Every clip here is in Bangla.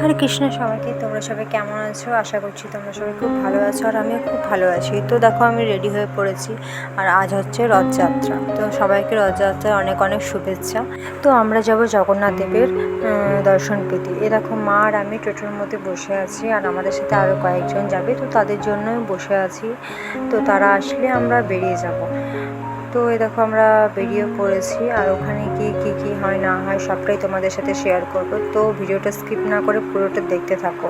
হরে কৃষ্ণ সবাইকে, তোমরা সবাই কেমন আছো? আশা করছি তোমরা সবাই খুব ভালো আছো আর আমিও খুব ভালো আছি। তো দেখো আমি রেডি হয়ে পড়েছি আর আজ হচ্ছে রথযাত্রা। তো সবাইকে রথযাত্রার অনেক অনেক শুভেচ্ছা। তো আমরা যাব জগন্নাথ দেবের দর্শন পেতে। এ দেখো মা আর আমি টোটোর মধ্যে বসে আছি আর আমাদের সাথে আরও কয়েকজন যাবে। তো তাদের জন্যই বসে আছি। তো তারা আসলে আমরা বেরিয়ে যাব। তো এই দেখো আমরা বেরিয়ে পড়েছি, আর ওখানে গিয়ে কী কী হয়, না হয় সবটাই তোমাদের সাথে শেয়ার করব। তো ভিডিওটা স্কিপ না করে পুরোটা দেখতে থাকো।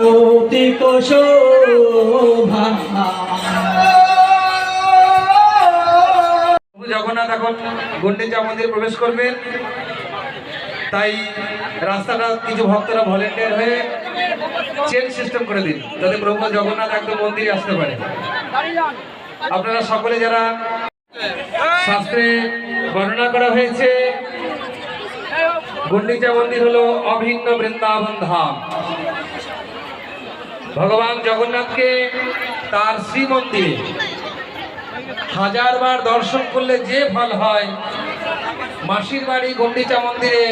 রৌতিক শোভা জগন্নাথ এখন গুন্ডিচা মন্দিরে প্রবেশ করবেন। তাই রাস্তাটা কিছু ভক্তরা ভলেন্টিয়ার হয়ে চেন সিস্টেম করে দিন, যাতে প্রভু জগন্নাথ একদম মন্দিরে আসতে পারে। আপনারা সকলে যারা শাস্ত্রে বর্ণনা করা হয়েছে গুন্ডিচা মন্দির হলো অভিন্ন বৃন্দাবন ধাম। ভগবান জগন্নাথকে তার শ্রীমন্দিরে হাজারবার দর্শন করলে যে ফল হয়, মাসির বাড়ি গন্ডিচা মন্দিরে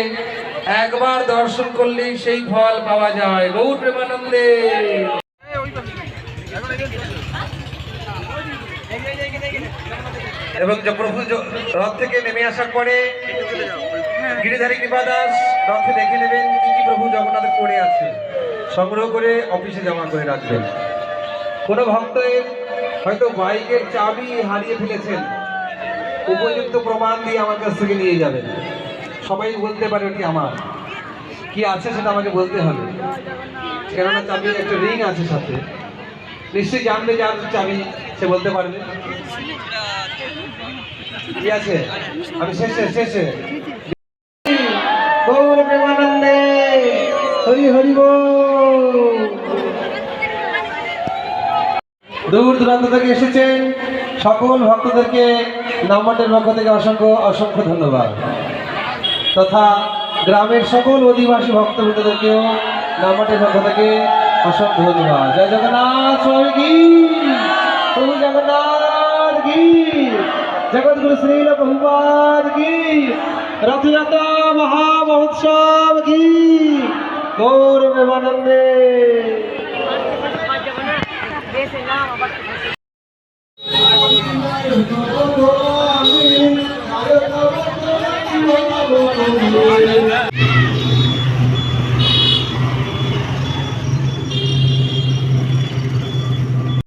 একবার দর্শন করলেই সেই ফল পাওয়া যায়। গৌর প্রেমানন্দে। এবং প্রভু রথ থেকে নেমে আসার পরে গিরিধারী কৃপাদাস রথে দেখে নেবেন কি কি প্রভু জগন্নাথ পড়ে আছে। সংগ্রহ করে অফিসে জমা করে রাখবেন। কোনো ভক্তের হয়তো বাইকের চাবি হারিয়ে ফেলেছেন। উপযুক্ত প্রমাণ দিয়ে আমার কাছ থেকে নিয়ে যাবেন। সবাই বলতে পারে ওটি আমার। কি আছে সেটা আমাকে বলতে হবে। কেননা চাবির একটা রিং আছে সাথে। নিশ্চয়ই জানবে যার চাবি, সে বলতে পারবে। কি আছে? আমি শেষে শেষে। হরি হরি বল। দূর দূরান্ত থেকে এসেছেন সকল ভক্তদেরকে নামমাটের পক্ষ থেকে অসংখ্য অসংখ্য ধন্যবাদ। তথা গ্রামের সকল অধিবাসী ভক্তবৃন্দদেরকেও নামমাটের পক্ষ থেকে অসংখ্য ধন্যবাদ। জয় জগন্নাথ স্বামী কি? প্রভু জগন্নাথ কি? জগৎগুরু শ্রীল বহুপাদ কি? রথযাত্রা মহামহোৎসব কি? গৌর প্রেমানন্দে